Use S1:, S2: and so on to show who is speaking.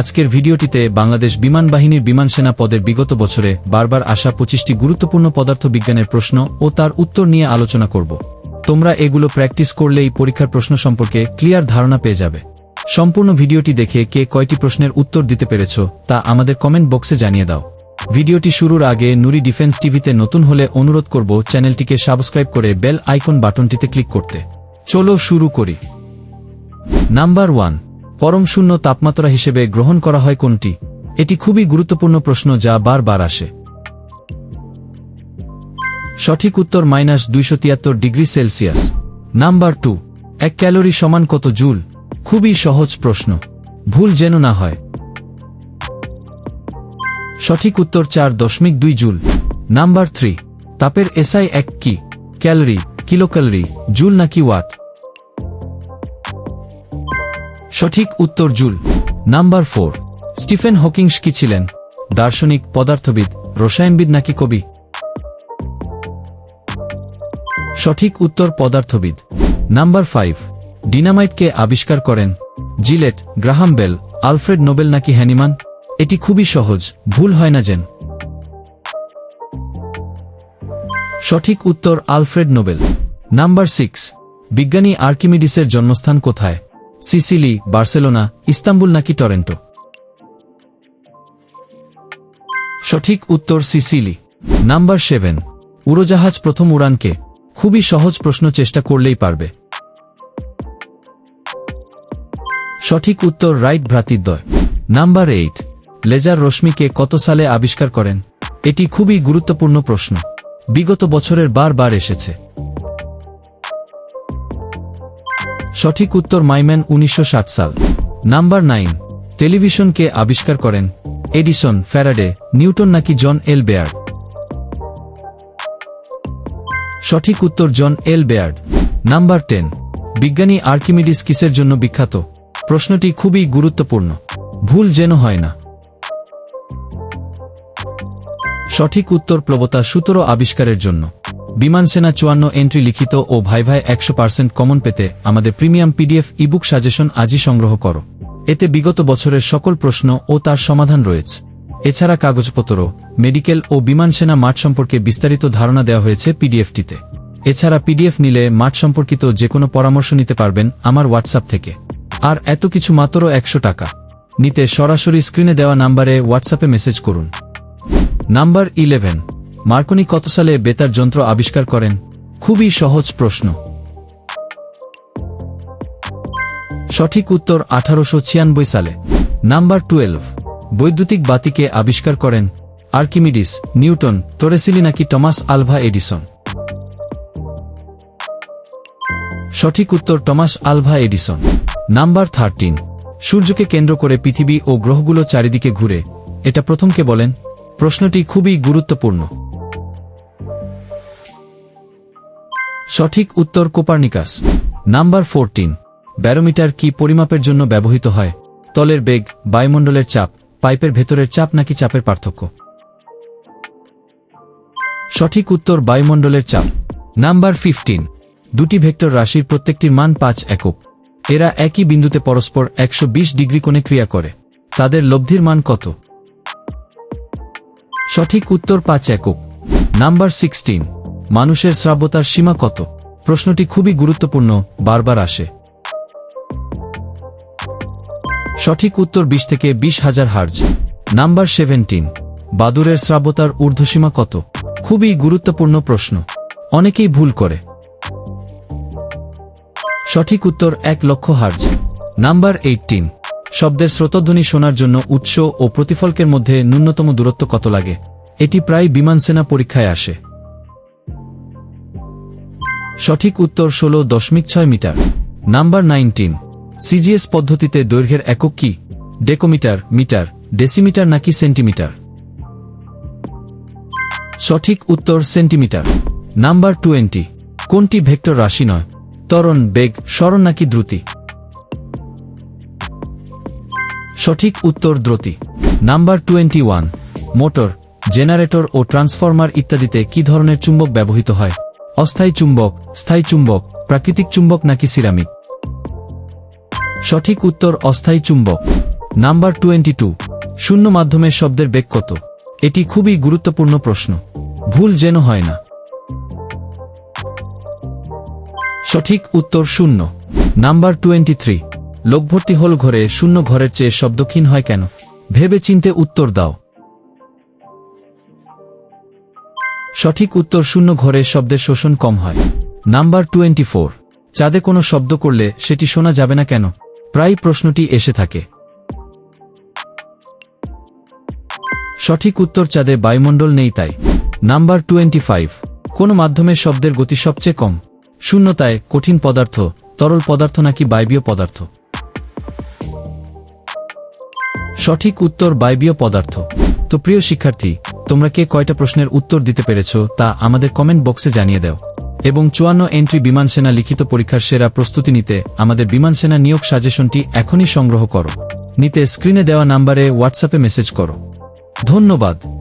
S1: আজকের ভিডিওটিতে বাংলাদেশ বিমান বাহিনীর বিমান সেনা পদের বিগত বছরে বারবার আসা পঁচিশটি গুরুত্বপূর্ণ পদার্থ বিজ্ঞানের প্রশ্ন ও তার উত্তর নিয়ে আলোচনা করব। তোমরা এগুলো প্র্যাকটিস করলেই পরীক্ষার প্রশ্ন সম্পর্কে ক্লিয়ার ধারণা পেয়ে যাবে। সম্পূর্ণ ভিডিওটি দেখে কে কয়টি প্রশ্নের উত্তর দিতে পেরেছ তা আমাদের কমেন্ট বক্সে জানিয়ে দাও। ভিডিওটি শুরুর আগে নুরি ডিফেন্স টিভিতে নতুন হলে অনুরোধ করব চ্যানেলটিকে সাবস্ক্রাইব করে বেল আইকন বাটনটিতে ক্লিক করতে। চলো শুরু করি। নাম্বার ওয়ান পরম শূন্য তাপমাত্রা হিসেবে গ্রহণ করা হয় কোনটি? এটি খুবই গুরুত্বপূর্ণ প্রশ্ন যা বারবার আসে। সঠিক উত্তর মাইনাস দুইশো তিয়াত্তর ডিগ্রি সেলসিয়াস। নাম্বার টু, এক ক্যালোরি সমান কত জুল? খুবই সহজ প্রশ্ন। ভুল যেন না হয়। সঠিক উত্তর চার দশমিক দুই জুল। নাম্বার থ্রি, তাপের এসআই এক কি? ক্যালোরি কিলো ক্যালোরি জুল নাকি ওয়াট? সঠিক উত্তর joule. Number four. Stephen Hawkings কি ছিলেন? দার্শনিক, পদার্থবিদ, রসায়নবিদ নাকি কবি? সঠিক উত্তর পদার্থবিদ। Number five. ডিনামাইটকে আবিষ্কার করেন Gillette, Graham Bell, Alfred Nobel নাকি হ্যানিমান? এটি খুবই সহজ, ভুল হয় না যেন। সঠিক উত্তর আলফ্রেড নোবেল। Number six. বিজ্ঞানী আর্কিমিডিসের জন্মস্থান কোথায়? সিসিলি, বার্সেলোনা, ইস্তাম্বুল নাকি টরেন্টো? সঠিক উত্তর সিসিলি। Number seven. উড়োজাহাজ প্রথম উড়ানকে খুবই সহজ প্রশ্ন চেষ্টা করলেই পারবে। সঠিক উত্তর রাইট ভ্রাতৃদ্বয়। Number eight. লেজার রশ্মিকে কত সালে আবিষ্কার করেন? এটি খুবই গুরুত্বপূর্ণ প্রশ্ন। বিগত বছরের বারবার এসেছে। সঠিক উত্তর মাইম্যান উনিশশো ষাট সাল। নাম্বার নাইন, টেলিভিশনকে আবিষ্কার করেন এডিসন ফ্যারাডে, নিউটন নাকি জন এল বেয়ার্ড সঠিক উত্তর John L Baird number ten, বিজ্ঞানী আর্কিমিডিস কিসের জন্য বিখ্যাত? প্রশ্নটি খুবই গুরুত্বপূর্ণ। ভুল যেন হয় না। সঠিক উত্তর প্রবতা সূত্র আবিষ্কারের জন্য। বিমান সেনা চুয়ান্ন এন্ট্রি লিখিত ও ভাই ভাই একশো পার্সেন্ট কমন পেতে আমাদের প্রিমিয়াম পিডিএফ ইবুক সাজেশন আজই সংগ্রহ করো। এতে বিগত বছরের সকল প্রশ্ন ও তার সমাধান রয়েছে। এছাড়া কাগজপত্র মেডিকেল ও বিমান সেনা মাঠ সম্পর্কে বিস্তারিত ধারণা দেওয়া হয়েছে পিডিএফটিতে এছাড়া পিডিএফ নিলে মাঠ সম্পর্কিত যে কোনো পরামর্শ নিতে পারবেন আমার হোয়াটসঅ্যাপ থেকে। আর এত কিছু মাত্র একশো টাকা। নিতে সরাসরি স্ক্রিনে দেওয়া নাম্বারে হোয়াটসঅ্যাপে মেসেজ করুন। নাম্বার ইলেভেন মার্কনি কত সালে বেতার যন্ত্র আবিষ্কার করেন? খুবই সহজ প্রশ্ন। সঠিক উত্তর আঠারোশ ছিয়ানব্বই সালে। Number twelve. বৈদ্যুতিক বাতিকে আবিষ্কার করেন আর্কিমিডিস, নিউটন, টোরেসিলি নাকি টমাস আলভা এডিসন। সঠিক উত্তর Thomas Alva Edison. Number thirteen. সূর্যকে কেন্দ্র করে পৃথিবী ও গ্রহগুলো চারিদিকে ঘুরে। এটা প্রথমকে বলেন। প্রশ্নটি খুবই গুরুত্বপূর্ণ। সঠিক উত্তর কোপার্নিকাস। নাম্বার ফোরটিন, ব্যারোমিটার কি পরিমাপের জন্য ব্যবহৃত হয়? তলের বেগ, বায়ুমণ্ডলের চাপ, পাইপের ভেতরের চাপ নাকি চাপের পার্থক্য? সঠিক উত্তর বায়ুমণ্ডলের চাপ। নাম্বার ফিফটিন, দুটি ভেক্টর রাশির প্রত্যেকটির মান পাঁচ একক। এরা একই বিন্দুতে পরস্পর একশো বিশ ডিগ্রি কোণে ক্রিয়া করে। তাদের লব্ধির মান কত? সঠিক উত্তর পাঁচ একক। নাম্বার সিক্সটিন মানুষের শ্রাব্যতার সীমা কত? প্রশ্নটি খুবই গুরুত্বপূর্ণ, বারবার আসে। সঠিক উত্তর বিশ থেকে বিশ হাজার হার্জ। নাম্বার সেভেন্টিন, বাদুরের শ্রাব্যতার ঊর্ধ্বসীমা কত? খুবই গুরুত্বপূর্ণ প্রশ্ন। অনেকেই ভুল করে। সঠিক উত্তর এক লক্ষ হার্জ। নাম্বার এইটিন শব্দের স্রোতধ্বনি শোনার জন্য উৎস ও প্রতিফলকের মধ্যে ন্যূনতম দূরত্ব কত লাগে? এটি প্রায় বিমান সেনা পরীক্ষায় আসে। সঠিক উত্তর ষোলো দশমিক ছয় মিটার। নাম্বার নাইনটিন, সিজিএস পদ্ধতিতে দৈর্ঘ্যের একক কি? ডেকোমিটার, মিটার, ডেসিমিটার নাকি সেন্টিমিটার? সঠিক উত্তর সেন্টিমিটার। নাম্বার টোয়েন্টি, কোনটি ভেক্টর রাশি নয়? তরণ বেগ স্মরণ নাকি দ্রুতি? সঠিক উত্তর দ্রুতি। Number twenty one, motor, generator ও ট্রান্সফরমার ইত্যাদিতে কি ধরনের চুম্বক ব্যবহৃত হয়? অস্থায়ী চুম্বক, স্থায়ী চুম্বক, প্রাকৃতিক চুম্বক নাকি সিরামিক? সঠিক উত্তর অস্থায়ী চুম্বক। Number twenty two. শূন্য মাধ্যমের শব্দের বেগ কত? এটি খুবই গুরুত্বপূর্ণ প্রশ্ন। ভুল যেন হয় না। সঠিক উত্তর শূন্য। Number twenty three. লোকভর্তি হল ঘরে শূন্য ঘরের চেয়ে শব্দক্ষীণ হয় কেন? ভেবে চিনতে উত্তর দাও। সঠিক উত্তর শূন্য ঘরে শব্দের শোষণ কম হয়। নাম্বার টোয়েন্টি ফোর চাঁদে কোনো শব্দ করলে সেটি শোনা যাবে না কেন? প্রায় প্রশ্নটি এসে থাকে। সঠিক উত্তর চাঁদে বায়ুমণ্ডল নেই তাই। নাম্বার টোয়েন্টি ফাইভ কোন মাধ্যমের শব্দের গতি সবচেয়ে কম। শূন্যতায় কঠিন পদার্থ, তরল পদার্থ নাকি বায়বীয় পদার্থ? সঠিক উত্তর বায়বীয় পদার্থ। তো প্রিয় শিক্ষার্থী তোমরা কে কয়টা প্রশ্নের উত্তর দিতে পেরেছ তা আমাদের কমেন্ট বক্সে জানিয়ে দাও। এবং চুয়ান্ন এন্ট্রি বিমান সেনা লিখিত পরীক্ষার সেরা প্রস্তুতি নিতে আমাদের বিমান সেনা নিয়োগ সাজেশনটি এখনই সংগ্রহ করো। নিতে স্ক্রিনে দেওয়া নাম্বারে হোয়াটসঅ্যাপে মেসেজ করো। ধন্যবাদ।